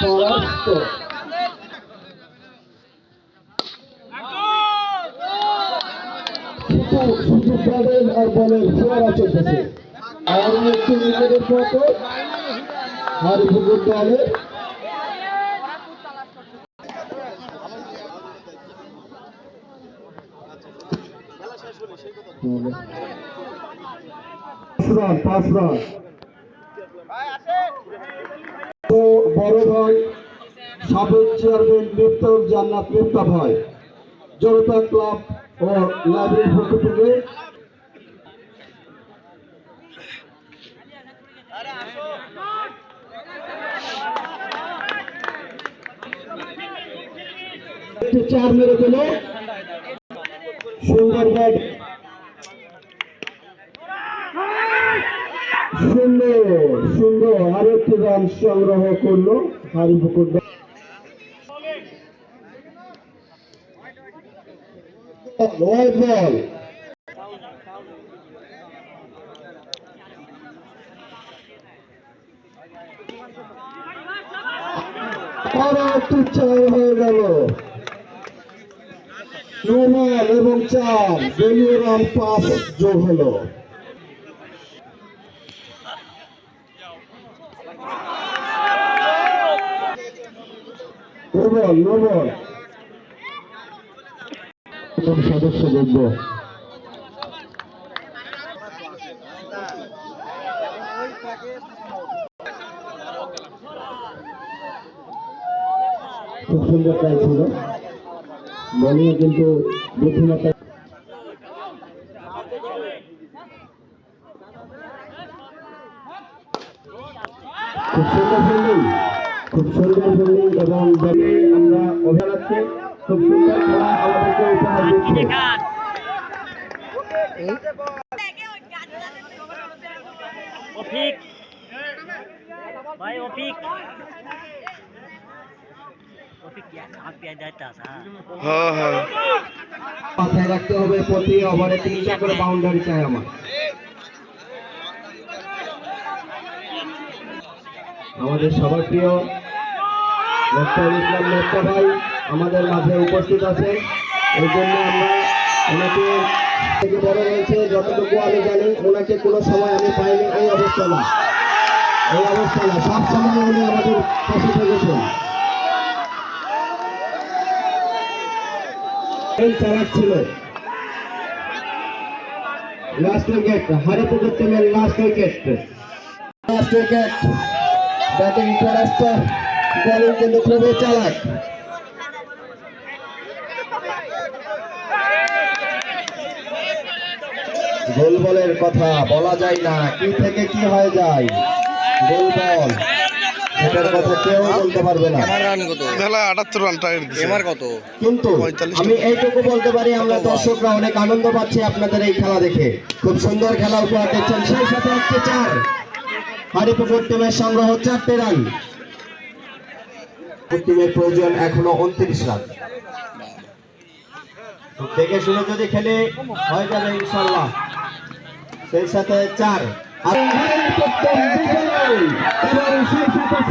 পরাস্ত শুধু ব্যাটের আর ফোয়ারা চলতেছে আর একটু নিজেদের মতো হারিপুকুর দলের রান পাঁচ বড় ভাই, সাবেক চেয়ারম্যান মিফতাহ জান্নাত, মিফতা ভাই, জনতা ক্লাব ও লাইব্রেরির পক্ষ থেকে। চার মেরে দিল সুন্দর ব্যাট সুন্দর সুন্দর আরেকটি রান সংগ্রহ করল হারিপুকুর। ওয়াইড হয়ে গেল এবং চার দলীয় রান পাঁচ যোগ হলো নোবল নোবল সদস্য যোগ্য খুব সুন্দর ট্রাই ছিল। বলিয়ে কিন্তু বুদ্ধিমত্তা খুব সুন্দর খুব সুন্দর ফিল্ডিং এবং বলে আমরা অভিযানাচ্ছি খুব সুন্দর খেলা আমাদেরকে উপহার দিচ্ছে। অফিক। ভাই অফিক। হাত পেয়ে মাথায় রাখতে হবে প্রতি ওভারে তিনটা করে বাউন্ডারি চাই আমার। আমাদের সবার প্রিয় ডক্টর ইসলাম মেত্তা ভাই আমাদের মাঝে উপস্থিত আছেন। এই জন্য আমরা ওনাকে থেকে বড় হয়েছে যতটুকু আমি জানি, ওনাকে কোনো সময় আমি পাইনি এই অবস্থা না এই অবস্থা না সব সময় উনি আমাদের পাশে থেকেছেন। এই চালাচ্ছিল লাস্ট উইকেট হারিপুকুর টিমের last wicket last wicket batting পরাস্ত বলিং কিন্তু খুবই চালাক। গোল বলের কথা বলা যায় না কি থেকে কি হয়ে যায়। গোল বল এটার কথা কেউ বলতে পারবে না। খেলা আটাত্তর রান টার্গেট দিছে। কত? কিন্তু আমি এইটুকু বলতে পারি আমরা দর্শকরা অনেক আনন্দ পাচ্ছি আপনাদের এই খেলা দেখে। খুব সুন্দর খেলা উপহার দিচ্ছেন সেই সাথে একটি চার। হারিপুকুর টিমের সংগ্রহ চারটে রান। টিমের প্রয়োজন এখনও উনত্রিশ রান। দেখে শুনে যদি খেলে, হয়ে যাবে ইনশাল্লাহ সেই সাথে চার। আর এবং সেই সাথে